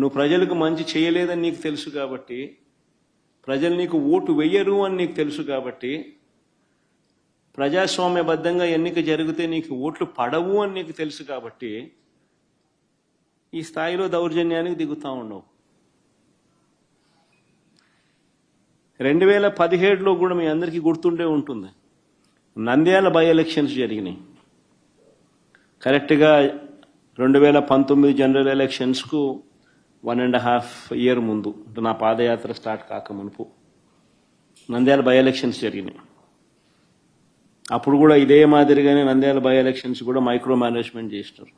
నువ్వు ప్రజలకు మంచి చేయలేదని నీకు తెలుసు కాబట్టి ప్రజలు నీకు ఓటు వెయ్యరు అని నీకు తెలుసు కాబట్టి ప్రజాస్వామ్యబద్ధంగా ఎన్నిక జరిగితే నీకు ఓట్లు పడవు అని నీకు తెలుసు కాబట్టి ఈ స్థాయిలో దౌర్జన్యానికి దిగుతా ఉండవు. రెండు వేల పదిహేడులో కూడా మీ అందరికీ గుర్తుండే ఉంటుంది. నంద్యాల బై ఎలక్షన్స్ జరిగినాయి. కరెక్ట్గా రెండు వేల పంతొమ్మిది జనరల్ ఎలక్షన్స్కు వన్ అండ్ హాఫ్ ఇయర్ ముందు అంటే నా పాదయాత్ర స్టార్ట్ కాక మునుపు నంద్యాల బై ఎలక్షన్స్ జరిగినాయి. అప్పుడు కూడా ఇదే మాదిరిగానే నంద్యాల బై ఎలక్షన్స్ కూడా మైక్రో మేనేజ్మెంట్ చేసినారు.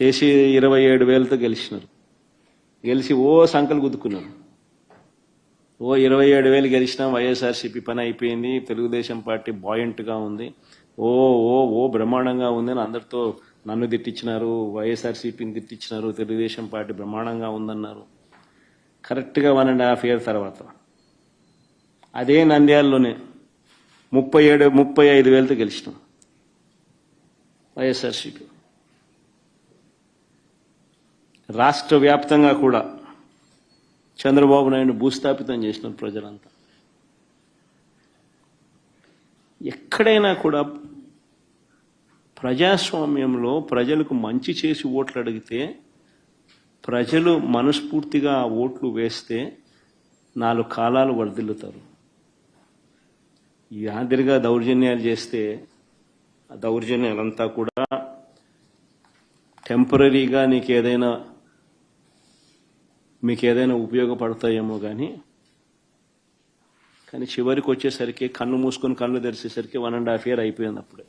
చేసి ఇరవై ఏడు వేలతో గెలిచినారు. గెలిచి ఓ సంకలు గుద్దుకున్నారు. ఓ ఇరవై ఏడు వేలు గెలిచినా వైఎస్ఆర్సీపీ పని అయిపోయింది తెలుగుదేశం పార్టీ బాయింట్గా ఉంది ఓ ఓ ఓ బ్రహ్మాండంగా ఉంది అని అందరితో నన్ను తిట్టించినారు వైఎస్ఆర్సీపీని తిట్టించినారు తెలుగుదేశం పార్టీ బ్రహ్మాండంగా ఉందన్నారు. కరెక్ట్గా వన్ అండ్ హాఫ్ ఇయర్ తర్వాత. అదే నంద్యాలలోనే ముప్పై ఏడు ముప్పై ఐదు వేలతో గెలిచినాం. వైఎస్ఆర్సీపీ. రాష్ట్ర వ్యాప్తంగా కూడా చంద్రబాబు నాయుడు భూస్థాపితం చేసినారు ప్రజలంతా. ఎక్కడైనా కూడా ప్రజాస్వామ్యంలో ప్రజలకు మంచి చేసి ఓట్లు అడిగితే ప్రజలు మనస్ఫూర్తిగా ఆ ఓట్లు వేస్తే నాలుగు కాలాలు వర్ధిల్లుతారు. ఈ దౌర్జన్యాలు చేస్తే ఆ దౌర్జన్యాలంతా కూడా టెంపరీగా నీకు ఏదైనా మీకు ఏదైనా ఉపయోగపడతాయేమో కానీ కానీ చివరికి వచ్చేసరికి కన్ను మూసుకొని కళ్ళు తెరిచేసరికి వన్ అండ్ హాఫ్ ఇయర్ అయిపోయింది అప్పుడే.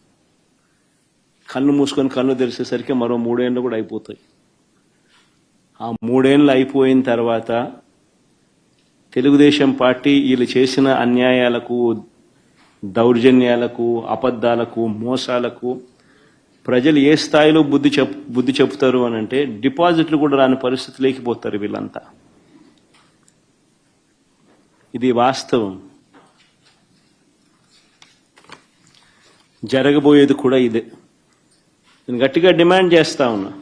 కళ్ళు మూసుకొని కళ్ళు తెరిచేసరికి మరో మూడేళ్ళు కూడా అయిపోతాయి. ఆ మూడేళ్ళు అయిపోయిన తర్వాత తెలుగుదేశం పార్టీ వీళ్ళు చేసిన అన్యాయాలకు దౌర్జన్యాలకు అబద్ధాలకు మోసాలకు ప్రజలు ఏ స్థాయిలో బుద్ధి చెప్ బుద్ధి చెప్తారు అని అంటే డిపాజిట్లు కూడా రాని పరిస్థితి లేకపోతారు వీళ్ళంతా. ఇది వాస్తవం. జరగబోయేది కూడా ఇదే. నేను గట్టిగా డిమాండ్ చేస్తా ఉన్నా.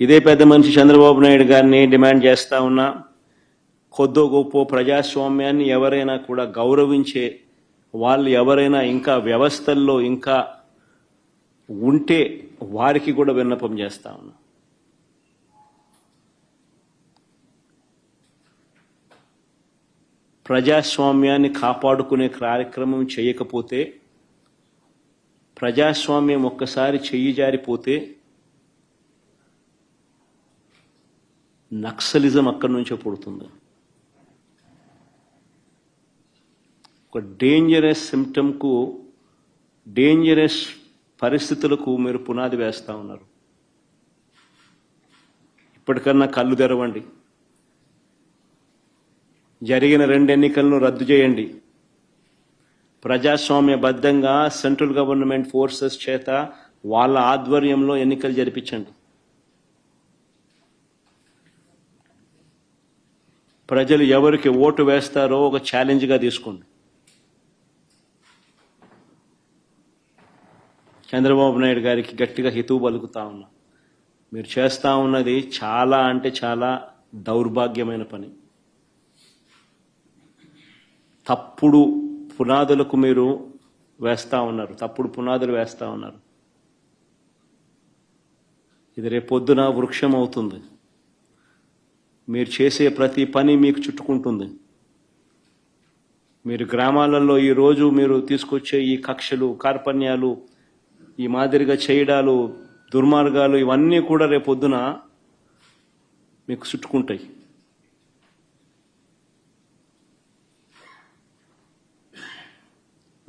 ఇదే పెద్ద మనిషి చంద్రబాబు నాయుడు గారిని డిమాండ్ చేస్తా ఉన్నా. కొద్దో గొప్ప ప్రజాస్వామ్యాన్ని ఎవరైనా కూడా గౌరవించే వాళ్ళు ఎవరైనా ఇంకా వ్యవస్థల్లో ఇంకా ఉంటే వారికి కూడా విన్నపం చేస్తా ఉన్నా. ప్రజాస్వామ్యాన్ని కాపాడుకునే కార్యక్రమం చేయకపోతే ప్రజాస్వామ్యం ఒక్కసారి చెయ్యి జారిపోతే నక్సలిజం అక్కడి నుంచే పుడుతుంది. ఒక డేంజరస్ సిమ్టమ్కు డేంజరస్ పరిస్థితులకు మీరు పునాది వేస్తా ఉన్నారు. ఇప్పటికన్నా కళ్ళు తెరవండి. జరిగిన రెండు ఎన్నికలను రద్దు చేయండి. ప్రజాస్వామ్యబద్ధంగా సెంట్రల్ గవర్నమెంట్ ఫోర్సెస్ చేత వాళ్ళ ఆధ్వర్యంలో ఎన్నికలు జరిపించండి. ప్రజలు ఎవరికి ఓటు వేస్తారో ఒక ఛాలెంజ్గా తీసుకోండి. చంద్రబాబు నాయుడు గారికి గట్టిగా హితువు పలుకుతా ఉన్నా. మీరు చేస్తా ఉన్నది చాలా అంటే చాలా దౌర్భాగ్యమైన పని. తప్పుడు పునాదులకు మీరు వేస్తా ఉన్నారు. తప్పుడు పునాదులు వేస్తూ ఉన్నారు. ఇది రేపొద్దున వృక్షం అవుతుంది. మీరు చేసే ప్రతి పని మీకు చుట్టుకుంటుంది. మీరు గ్రామాలలో ఈరోజు మీరు తీసుకొచ్చే ఈ కక్షలు కార్పణ్యాలు ఈ మాదిరిగా చేయడాలు దుర్మార్గాలు ఇవన్నీ కూడా రేపొద్దున మీకు చుట్టుకుంటాయి.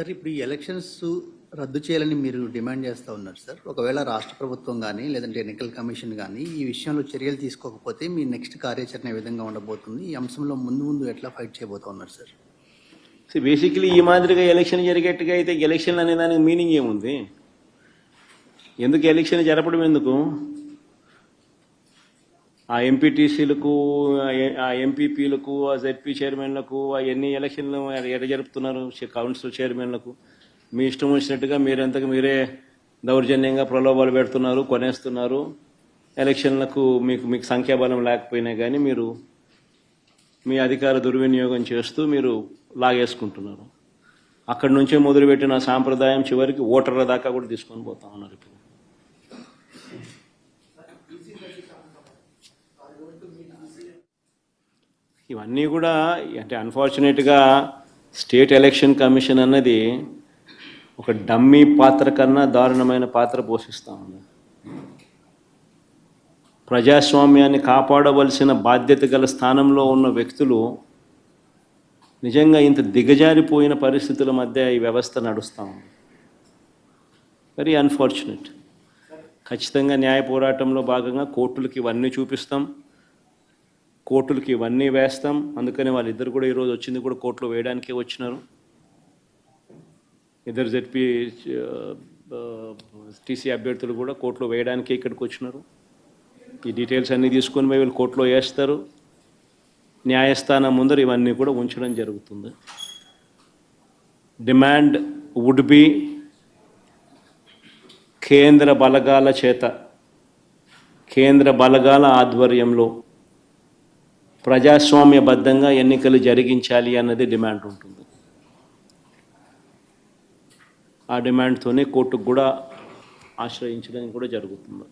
సార్ ఇప్పుడు ఈ ఎలక్షన్స్ రద్దు చేయాలని మీరు డిమాండ్ చేస్తూ ఉన్నారు సార్. ఒకవేళ రాష్ట్ర ప్రభుత్వం కానీ లేదంటే ఎన్నికల కమిషన్ కానీ ఈ విషయంలో చర్యలు తీసుకోకపోతే మీ నెక్స్ట్ కార్యాచరణ ఏ విధంగా ఉండబోతుంది? ఈ అంశంలో ముందు ముందు ఎట్లా ఫైట్ చేయబోతా ఉన్నారు సార్? బేసిక్లీ ఈ మాదిరిగా ఎలక్షన్ జరిగేట్టుగా అయితే ఎలక్షన్ అనే దానికి మీనింగ్ ఏముంది? ఎందుకు ఎలక్షన్ జరపడం ఎందుకు? ఆ ఎంపీటీసీలకు ఆ ఎంపీపీలకు ఆ జెడ్పీ చైర్మన్లకు ఆ ఎన్ని ఎలక్షన్లు ఎట జరుపుతున్నారు కౌన్సిల్ చైర్మన్లకు మీ ఇష్టం వచ్చినట్టుగా మీరెంతకు మీరే దౌర్జన్యంగా ప్రలోభాలు పెడుతున్నారు కొనేస్తున్నారు. ఎలక్షన్లకు మీకు మీకు సంఖ్యాబలం లేకపోయినా కానీ మీరు మీ అధికార దుర్వినియోగం చేస్తూ మీరు లాగేసుకుంటున్నారు. అక్కడి నుంచే మొదలుపెట్టిన సాంప్రదాయం చివరికి ఓటర్ల దాకా కూడా తీసుకొని పోతా ఉన్నారు ఇప్పుడు. ఇవన్నీ కూడా అంటే అన్ఫార్చునేట్గా స్టేట్ ఎలక్షన్ కమిషన్ అన్నది ఒక డమ్మీ పాత్ర కన్నా దారుణమైన పాత్ర పోషిస్తూ ఉంది. ప్రజాస్వామ్యాన్ని కాపాడవలసిన బాధ్యత గల స్థానంలో ఉన్న వ్యక్తులు నిజంగా ఇంత దిగజారిపోయిన పరిస్థితుల మధ్య ఈ వ్యవస్థ నడుస్తూ ఉంది. వెరీ అన్ఫార్చునేట్ ఖచ్చితంగా న్యాయ పోరాటంలో భాగంగా కోర్టులకి ఇవన్నీ చూపిస్తాం. కోర్టులకి ఇవన్నీ వేస్తాం. అందుకని వాళ్ళిద్దరు కూడా ఈరోజు వచ్చింది కూడా కోర్టులో వేయడానికే వచ్చినారు. ఇద్దరు జెడ్పీ టీసీ అభ్యర్థులు కూడా కోర్టులో వేయడానికే ఇక్కడికి వచ్చినారు. ఈ డీటెయిల్స్ అన్నీ తీసుకొని పోయి వీళ్ళు కోర్టులో వేస్తారు. న్యాయస్థానం ముందర ఇవన్నీ కూడా ఉంచడం జరుగుతుంది. డిమాండ్ వుడ్ బి కేంద్ర బలగాల చేత కేంద్ర బలగాల ఆధ్వర్యంలో ప్రజాస్వామ్యబద్ధంగా ఎన్నికలు జరిగించాలి అన్నది డిమాండ్ ఉంటుంది. ఆ డిమాండ్తోనే కోర్టుకు కూడా ఆశ్రయించడం కూడా జరుగుతుంది.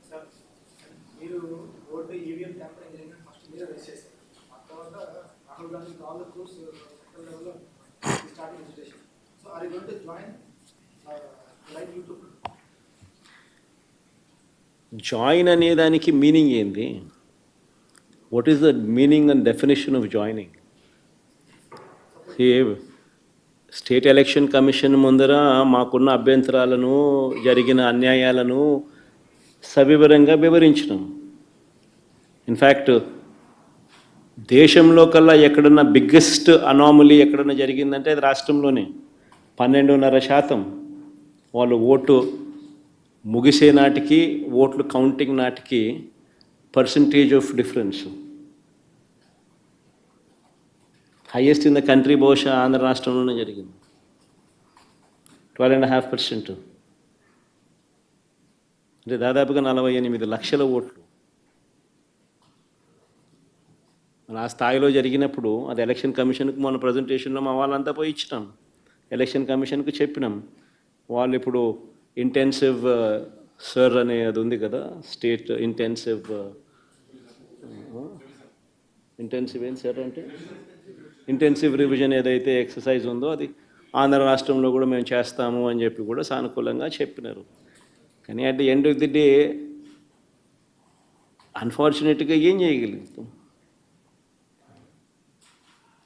జాయిన్ లైక్ యూట్యూబ్ జాయిన్ అనే దానికి మీనింగ్ ఏంది? What is the meaning and definition of joining state election commission ముందర మాకున్న అభ్యంతరాలను జరిగిన అన్యాయాలను సవివరంగా వివరించినాం. ఇన్ఫ్యాక్ట్ దేశంలో కల్లా ఎక్కడన్నా బిగ్గెస్ట్ అనామలీ ఎక్కడన్నా జరిగిందంటే అది రాష్ట్రంలోనే. పన్నెండున్నర శాతం వాళ్ళు ఓటు ముగిసే నాటికి ఓట్లు కౌంటింగ్ నాటికి percentage of difference highest in the country బహుశా ఆంధ్ర రాష్ట్రంలోనే జరిగింది. ట్వెల్వ్ అండ్ హాఫ్ పర్సెంట్ అంటే దాదాపుగా నలభై ఎనిమిది లక్షల ఓట్లు. మరి ఆ స్థాయిలో జరిగినప్పుడు అది ఎలక్షన్ కమిషన్కి మన ప్రజెంటేషన్లో మా వాళ్ళంతా పోయి ఇచ్చినాం. ఎలక్షన్ కమిషన్కి చెప్పినాం. వాళ్ళు ఇప్పుడు ఇంటెన్సివ్ సర్ అనే అది ఉంది కదా స్టేట్ ఇంటెన్సివ్ ఇంటెన్సివ్ ఏం సార్ అంటే? ఇంటెన్సివ్ రివిజన్ ఏదైతే ఎక్సర్సైజ్ ఉందో అది ఆంధ్ర రాష్ట్రంలో కూడా మేము చేస్తాము అని చెప్పి కూడా సానుకూలంగా చెప్పినారు. కానీ at the end of the day అన్ఫార్చునేట్గా ఏం చేయగలుగుతాం?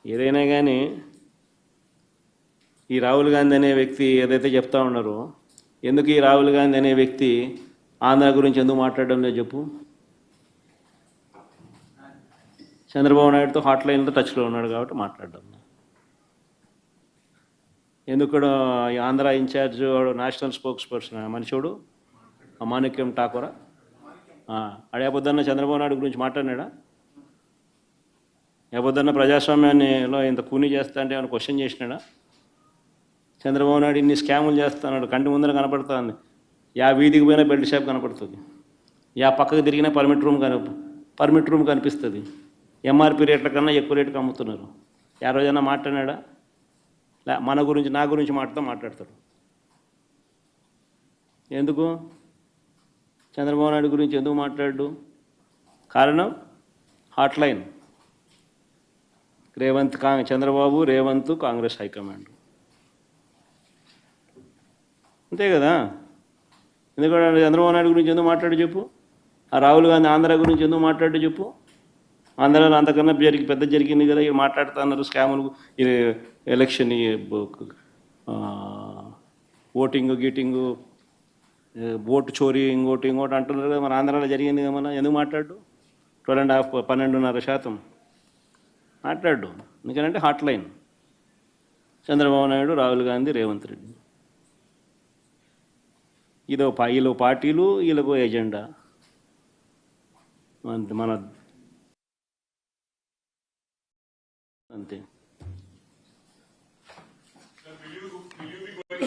ఏదైనా కానీ ఈ రాహుల్ గాంధీ అనే వ్యక్తి ఏదైతే చెప్తా ఉన్నారో ఎందుకు ఈ రాహుల్ గాంధీ అనే వ్యక్తి ఆంధ్ర గురించి ఎందుకు మాట్లాడడం లేదు చెప్పు? చంద్రబాబు నాయుడుతో హాట్ లైన్లో టచ్లో ఉన్నాడు కాబట్టి మాట్లాడడం ఎందుకు Andhra in charge national spokesperson మనిషిడు Manickam ఠాకూరా? అడే పొద్దున్న చంద్రబాబు నాయుడు గురించి మాట్లాడినాడా? పొద్దున్న ప్రజాస్వామ్యాన్నిలో ఇంత కూని చేస్తా అంటే ఏమైనా క్వశ్చన్ చేసినాడా? చంద్రబాబు నాయుడు ఇన్ని స్కాములు చేస్తున్నాడు కంటి ముందర కనపడుతుంది. యా వీధికి పోయినా బెల్ట్ షాప్ కనపడుతుంది. యా పక్కకు తిరిగినా పర్మిట్ రూమ్ కన పర్మిట్ రూమ్ కనిపిస్తుంది. ఎంఆర్పి రేట్ల కన్నా ఎక్కువ రేటుకి అమ్ముతున్నారు. యా రోజైనా మాట్లాడినాడా? లే మన గురించి నా గురించి మాట్లాడుతూ మాట్లాడతాడు. ఎందుకు? చంద్రబాబు నాయుడు గురించి ఎందుకు మాట్లాడు? కారణం? హాట్ లైన్ రేవంత్ కా చంద్రబాబు రేవంత్ కాంగ్రెస్ హైకమాండ్. అంతే కదా? ఎందుకంటే చంద్రబాబు నాయుడు గురించి ఎందుకు మాట్లాడు చెప్పు? ఆ రాహుల్ గాంధీ ఆంధ్ర గురించి ఎందుకు మాట్లాడు చెప్పు? ఆంధ్రాలో అంతకన్నా జరిగి పెద్ద జరిగింది కదా ఇవి మాట్లాడుతున్నారు స్కాములు ఎలక్షన్ ఓటింగ్ గీటింగు ఓటు చోరీ ఇంకోటి ఇంకోటి అంటున్నారు కదా మన ఆంధ్రాలో జరిగింది కదా మన ఎందుకు మాట్లాడు? ట్వెల్వ్ అండ్ హాఫ్ పన్నెండున్నర శాతం. మాట్లాడు. ఎందుకంటే హాట్ లైన్ చంద్రబాబు నాయుడు రాహుల్ గాంధీ రేవంత్ రెడ్డి. ఇదో పా వీళ్ళు పార్టీలు వీళ్ళకు ఎజెండా. అంతే మన అంతే.